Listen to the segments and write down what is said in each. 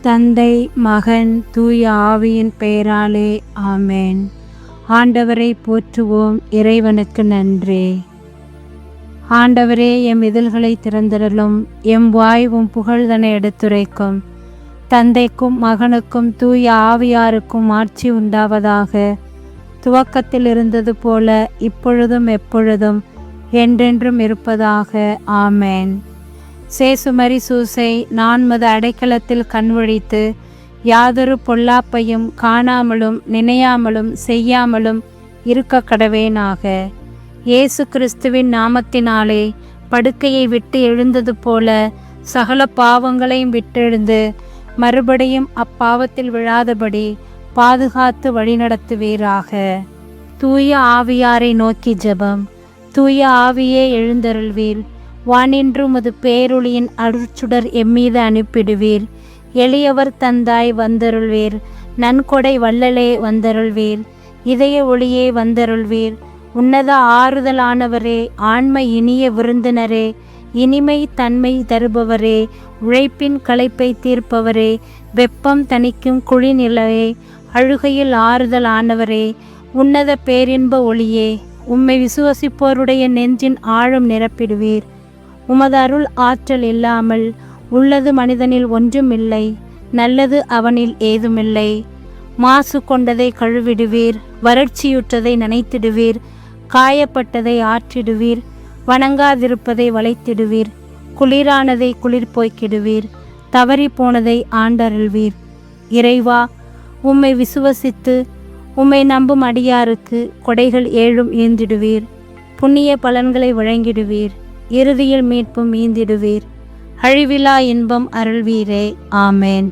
தந்தை மகன் தூய ஆவியின் பெயராலே ஆமேன். ஆண்டவரை போற்றுவோம் இறைவனுக்கு நன்றி. ஆண்டவரே எம் இதழ்களை திறந்திடலும் எம் வாய் உம் புகழ்தனை எடுத்துரைக்கும். தந்தைக்கும் மகனுக்கும் தூய ஆவியாருக்கும் ஆட்சி உண்டாவதாக. துவக்கத்தில் இருந்தது போல இப்பொழுதும் எப்பொழுதும் என்றென்றும் இருப்பதாக ஆமேன். சேசுமரி சூசை நான்மது அடைக்கலத்தில் கண்வழித்து யாதொரு பொல்லாப்பையும் காணாமலும் நினையாமலும் செய்யாமலும் இருக்க கடவேனாக. இயேசு கிறிஸ்துவின் நாமத்தினாலே படுக்கையை விட்டு எழுந்தது போல சகல பாவங்களையும் விட்டெழுந்து மறுபடியும் அப்பாவத்தில் விழாதபடி பாதுகாத்து வழிநடத்துவீராக. தூய ஆவியாரை நோக்கி ஜெபம். தூய ஆவியே எழுந்தருள்வீர். வானின்றும் அது பேரொளியின் அருட்சுடர் எம்மீது அனுப்பிடுவீர். எளியவர் தந்தாய் வந்தருள்வீர். நன்கொடை வள்ளலே வந்தருள்வீர். இதய ஒளியே வந்தருள்வீர். உன்னத ஆறுதலானவரே ஆண்மை இனிய விருந்தினரே இனிமை தன்மை தருபவரே உழைப்பின் களைப்பை தீர்ப்பவரே வெப்பம் தணிக்கும் குழிநிலையே அழுகையில் ஆறுதல் ஆனவரே உன்னத பேரின்ப ஒளியே உம்மை விசுவசிப்போருடைய நெஞ்சின் ஆழம் நிரப்பிடுவீர். உமது அருள் ஆற்றல் இல்லாமல் உள்ளது மனிதனில் ஒன்றுமில்லை நல்லது அவனில் ஏதுமில்லை. மாசு கொண்டதை கழுவிடுவீர் வறட்சியுற்றதை நனைத்திடுவீர் காயப்பட்டதை ஆற்றிடுவீர் வணங்காதிருப்பதை வளைத்திடுவீர் குளிரானதை குளிர் போய்க்கிடுவீர் தவறி போனதை ஆண்டருள்வீர். இறைவா உம்மை விசுவசித்து உம்மை நம்பும் அடியாருக்கு கொடைகள் ஏழும் ஏந்திடுவீர் புண்ணிய பலன்களை வழங்கிடுவீர். இறுதியில் மீட்பும் ஈந்திடுவீர் அழிவிலா இன்பம் அருள்வீரே. ஆமேன்.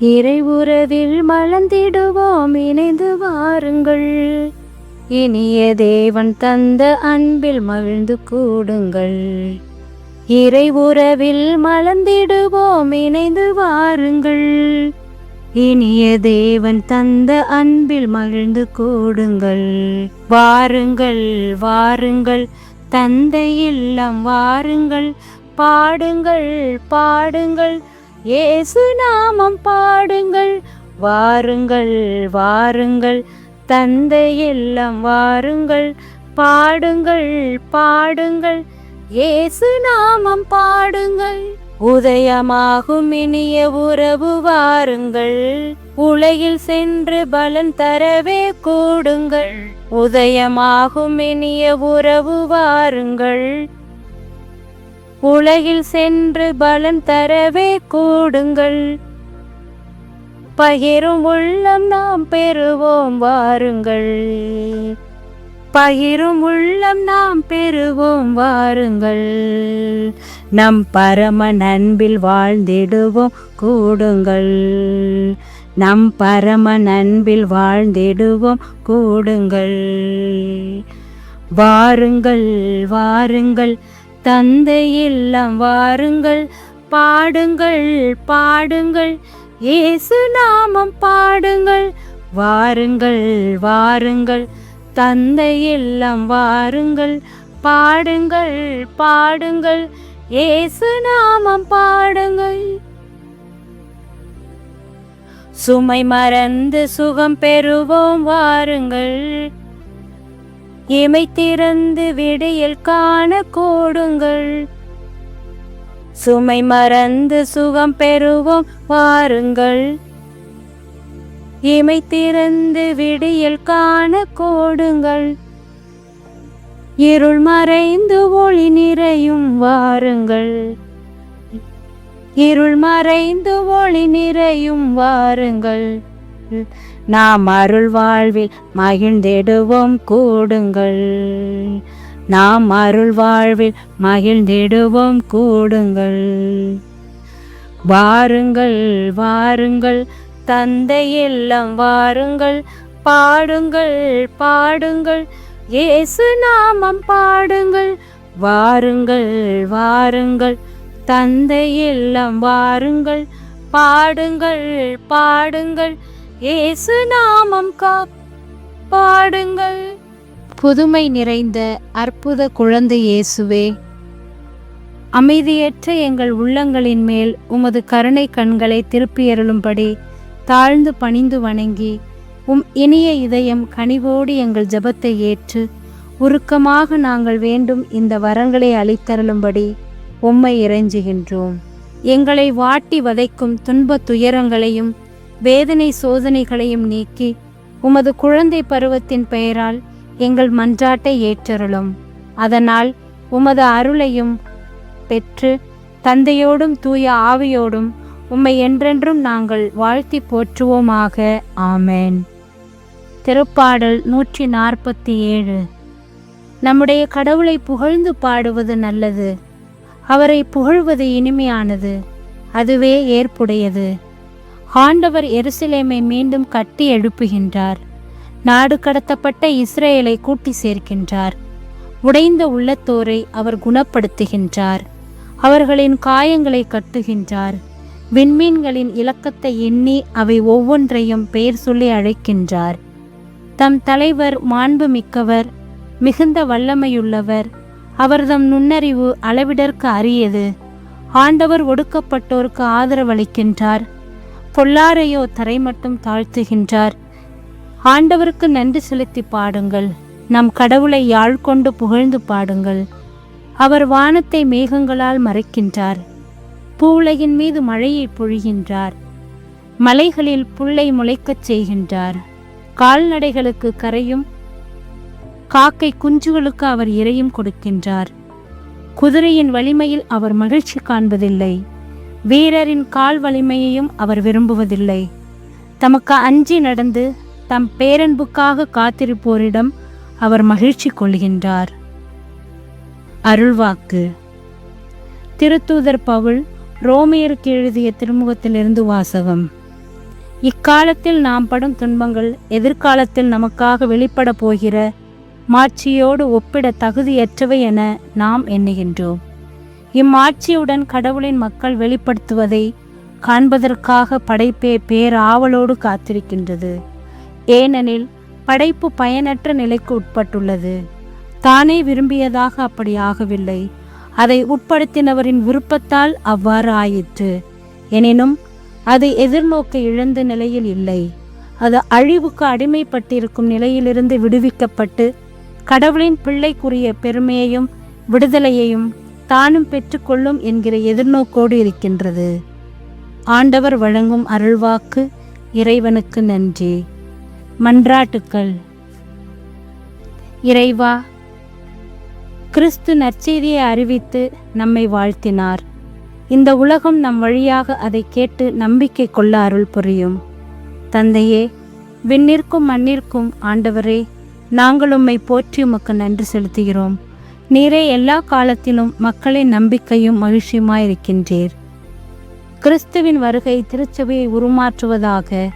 இறை உறவில் மலர்ந்திடுவோம் இணைந்து வாருங்கள். இனிய தேவன் தந்த அன்பில் மகிழ்ந்து கூடுங்கள். இறை உறவில் மலர்ந்திடுவோம் இணைந்து வாருங்கள். இனிய தேவன் தந்த அன்பில் மகிழ்ந்து கூடுங்கள். வாருங்கள் வாருங்கள் தந்தை இல்லம் வாருங்கள் பாடுங்கள் பாடுங்கள். இயேசு நாமம் பாடுங்கள் வாருங்கள் வாருங்கள். தந்தை இல்லம் வாருங்கள் பாடுங்கள் பாடுங்கள். இயேசு நாமம் பாடுங்கள். உதயமாகும் இனிய உறவு வாருங்கள். உலகில் சென்று பலன் தரவே கூடுங்கள். உதயமாகும் இனிய உறவு வாருங்கள். உலகில் சென்று பலன் தரவே கூடுங்கள். பகிரும் உள்ளம் நாம் பெறுவோம் வாருங்கள். பகிரும் உள்ளம் நாம் பெறுவோம் வாருங்கள். நம் பரம நண்பில் வாழ்ந்திடுவோம் கூடுங்கள். நம் பரம நண்பில் வாழ்ந்திடுவோம் கூடுங்கள். வாருங்கள் வாருங்கள். தந்தை இல்லம் வாருங்கள். பாடுங்கள் பாடுங்கள். இயேசு நாமம் பாடுங்கள். வாருங்கள் வாருங்கள். தந்தை இல்லம் வாருங்கள். பாடுங்கள் பாடுங்கள். இயேசு நாமம் பாடுங்கள். சுமை மறந்து சுகம் பெறுவோம் வாருங்கள். இமை திறந்து விடையில் காண கூடுங்கள். சுமை மறந்து சுகம் பெறுவோம் வாருங்கள். இமை திறந்து விடியல் காண கோடுங்கள். இருள் மறைந்து ஒளி நிறையும் வாருங்கள். இருள் மறைந்து ஒளி நிறையும் வாருங்கள். நாம் அருள் வாழ்வில் மகிழ்ந்திடுவோம் கூடுங்கள். நாம் அருள் வாழ்வில் மகிழ்ந்திடுவோம் கூடுங்கள். வாருங்கள் வாருங்கள் தந்தை எல்லாம் வாருங்கள். பாடுங்கள் பாடுங்கள். இயேசு நாமம் பாடுங்கள் வாருங்கள் வாருங்கள். தந்தை இல்லம் வாருங்கள் பாடுங்கள் பாடுங்கள். இயேசு நாமம் கா பாடுங்கள் புதுமை நிறைந்த அற்புத குழந்தை இயேசுவே அமைதியற்ற எங்கள் உள்ளங்களின் மேல் உமது கருணை கண்களை திருப்பியருளும்படி தாழ்ந்து பணிந்து வணங்கி உம் இனிய இதயம் கனிவோடு எங்கள் ஜெபத்தை ஏற்று உருக்கமாக நாங்கள் வேண்டும் இந்த வரங்களை அளித்தருளும்படி உம்மை இறைஞ்சுகின்றோம். எங்களை வாட்டி வதைக்கும் துன்ப துயரங்களையும் வேதனை சோதனைகளையும் நீக்கி உமது குழந்தை பருவத்தின் பெயரால் எங்கள் மன்றாட்டை ஏற்றருளும். அதனால் உமது அருளையும் பெற்று தந்தையோடும் தூய ஆவியோடும் உம்மை என்றென்றும் நாங்கள் வாழ்த்தி போற்றுவோமாக. ஆமேன். திருப்பாடல் நூற்றி நாற்பத்தி ஏழு. நம்முடைய கடவுளை புகழ்ந்து பாடுவது நல்லது. அவரை புகழ்வது இனிமையானது. அதுவே ஏற்புடையது. ஆண்டவர் எருசலேமை மீண்டும் கட்டி எழுப்புகின்றார். நாடு கடத்தப்பட்ட இஸ்ரேலை கூட்டி சேர்க்கின்றார். உடைந்த உள்ளத்தோரை அவர் குணப்படுத்துகின்றார். அவர்களின் காயங்களை கட்டுகின்றார். விண்மீன்களின் இலக்கத்தை எண்ணி அவை ஒவ்வொன்றையும் பெயர் சொல்லி அழைக்கின்றார். தம் தலைவர் மாண்பு மிக்கவர் மிகுந்த வல்லமையுள்ளவர். அவர்தம் நுண்ணறிவு அளவிடற்கு அரியது. ஆண்டவர் ஒடுக்கப்பட்டோருக்கு ஆதரவளிக்கின்றார். பொல்லாரையோ தரைமட்டும் தாழ்த்துகின்றார். ஆண்டவருக்கு நன்றி செலுத்தி பாடுங்கள். நம் கடவுளை யாழ் கொண்டு புகழ்ந்து பாடுங்கள். அவர் வானத்தை மேகங்களால் மறைக்கின்றார். பூவுலகின் மீது மழையை பொழிகின்றார். மலைகளில் புல்லை முளைக்கச் செய்கின்றார். கால்நடைகளுக்கு கரையும் காக்கை குஞ்சுகளுக்கு அவர் இரையும் கொடுக்கின்றார். குதிரையின் வலிமையில் அவர் மகிழ்ச்சி காண்பதில்லை. வீரரின் கால் வலிமையையும் அவர் விரும்புவதில்லை. தமக்கு அஞ்சி நடந்து தம் பேரன்புக்காக காத்திருப்போரிடம் அவர் மகிழ்ச்சி கொள்கின்றார். அருள்வாக்கு. திருத்தூதர் பவுல் ரோமியருக்கு எழுதிய திருமுகத்திலிருந்து வாசகம். இக்காலத்தில் நாம் படும் துன்பங்கள் எதிர்காலத்தில் நமக்காக வெளிப்பட போகிற மாட்சியோடு ஒப்பிட தகுதியற்றவை என நாம் எண்ணுகின்றோம். இம்மாட்சியுடன் கடவுளின் மக்கள் வெளிப்படுத்துவதை காண்பதற்காக படைப்பே பேராவலோடு காத்திருக்கின்றது. ஏனெனில் படைப்பு பயனற்ற நிலைக்கு உட்பட்டுள்ளது. தானே விரும்பியதாக அப்படி ஆகவில்லை. அதை உட்படுத்தினவரின் விருப்பத்தால் அவ்வாறு ஆயிற்று. எனினும் அது எதிர்நோக்க இழந்த நிலையில் இல்லை. அது அழிவுக்கு அடிமைப்பட்டிருக்கும் நிலையிலிருந்து விடுவிக்கப்பட்டு கடவுளின் பிள்ளைக்குரிய பெருமையையும் விடுதலையையும் தானும் பெற்றுக்கொள்ளும் என்கிற எதிர்நோக்கோடு இருக்கின்றது. ஆண்டவர் வழங்கும் அருள்வாக்கு இறைவனுக்கு நன்றி. மன்றாட்டுக்கள். இறைவா கிறிஸ்து நற்செய்தியை அறிவித்து நம்மை வாழ்த்தினார். இந்த உலகம் நம் வழியாக அதை கேட்டு நம்பிக்கை கொள்ள அருள் புரியும். தந்தையே விண்ணிற்கும் மண்ணிற்கும் ஆண்டவரே நாங்கள் உம்மை போற்றி உமக்கு நன்றி செலுத்துகிறோம். நீரே எல்லா காலத்திலும் மக்களின் நம்பிக்கையும் மகிழ்ச்சியுமாயிருக்கின்றீர். கிறிஸ்துவின் வருகை திருச்சபையை உருமாற்றுவதாக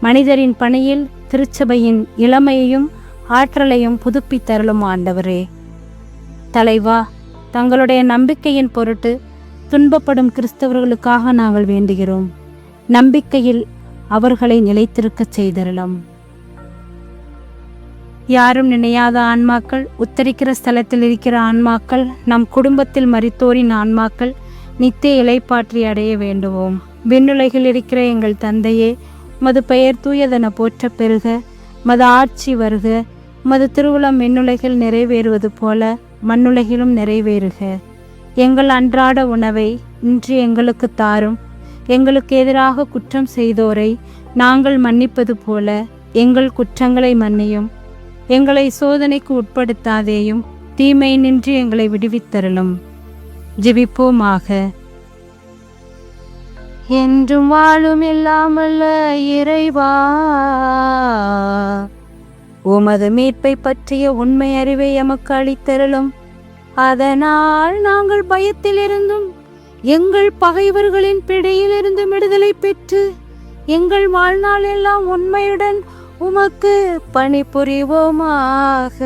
மனிதரின் பணியில் திருச்சபையின் இளமையையும் ஆற்றலையும் புதுப்பித்தருளும் ஆண்டவரே. தலைவா தங்களுடைய நம்பிக்கையின் பொருட்டு துன்பப்படும் கிறிஸ்தவர்களுக்காக நாங்கள் வேண்டுகிறோம். நம்பிக்கையில் அவர்களை நிலைத்திருக்கச் செய்திடலாம் யாரும் நினையாத ஆன்மாக்கள் உத்தரிக்கிற ஸ்தலத்தில் இருக்கிற ஆன்மாக்கள் நம் குடும்பத்தில் மறித்தோரின் ஆன்மாக்கள் நித்திய இலைப்பாற்றி அடைய வேண்டுவோம். விண்ணுலகில் இருக்கிற எங்கள் தந்தையே மது பெயர் தூயதென போற்ற பெறுக மது ஆட்சி வருக மது திருவுளம் விண்ணுலகில் நிறைவேறுவது போல மண்ணுலகிலும் நிறைவேறுக. எங்கள் அன்றாட உணவை இன்று எங்களுக்கு தாரும். எங்களுக்கு எதிராக குற்றம் செய்தோரை நாங்கள் மன்னிப்பது போல எங்கள் குற்றங்களை மன்னியும். எங்களை சோதனைக்கு உட்படுத்தாதேயும் தீமை நின்று எங்களை விடுவித்தருளும். ஜிவிப்போமாக என்றும் வாழும் இல்லாமல்ல இறைவா. உமது மீட்பை பற்றிய உண்மை அறிவை எமக்கு அளித்தருளும். அதனால் நாங்கள் பயத்திலிருந்தும் எங்கள் பகைவர்களின் பிடியிலிருந்து விடுதலை பெற்று எங்கள் வாழ்நாள் எல்லாம் உண்மையுடன் உமக்கு பணிபுரிவோமாக.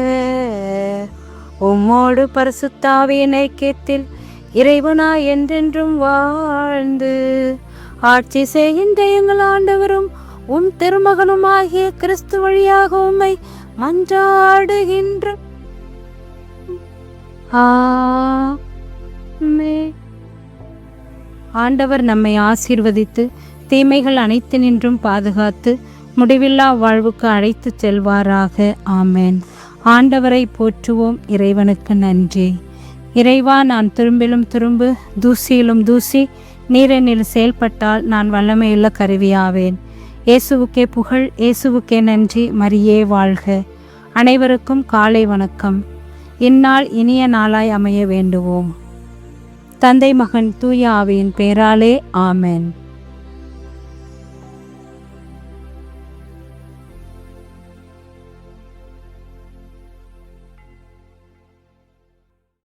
உம்மோடு பரசுத்தாவின் ஐக்கியத்தில் இறைவனா என்றென்றும் வாழ்ந்து ஆட்சி செய்கின்ற எங்கள் ஆண்டவரும் உம் திருமகனுமாகிய கிறிஸ்து வழியாக உம்மை மன்றாடுகின்ற ஆண்டவர் நம்மை ஆசீர்வதித்து தீமைகள் அனைத்து நின்றும் பாதுகாத்து முடிவில்லா வாழ்வுக்கு அழைத்து செல்வாராக. ஆமேன். ஆண்டவரை போற்றுவோம். இறைவனுக்கு நன்றி. இறைவா நான் திரும்பிலும் திரும்பு தூசியிலும் தூசி நீரெனில் செயல்பட்டால் நான் வல்லமையுள்ள கருவியாவேன். இயேசுவுக்கே புகழ் இயேசுவுக்கே நன்றி. மரியே வாழ்க. அனைவருக்கும் காலை வணக்கம். இந்நாள் இனிய நாளாய் அமைய வேண்டுவோம். தந்தை மகன் தூய ஆவியின் பேராலே ஆமேன்.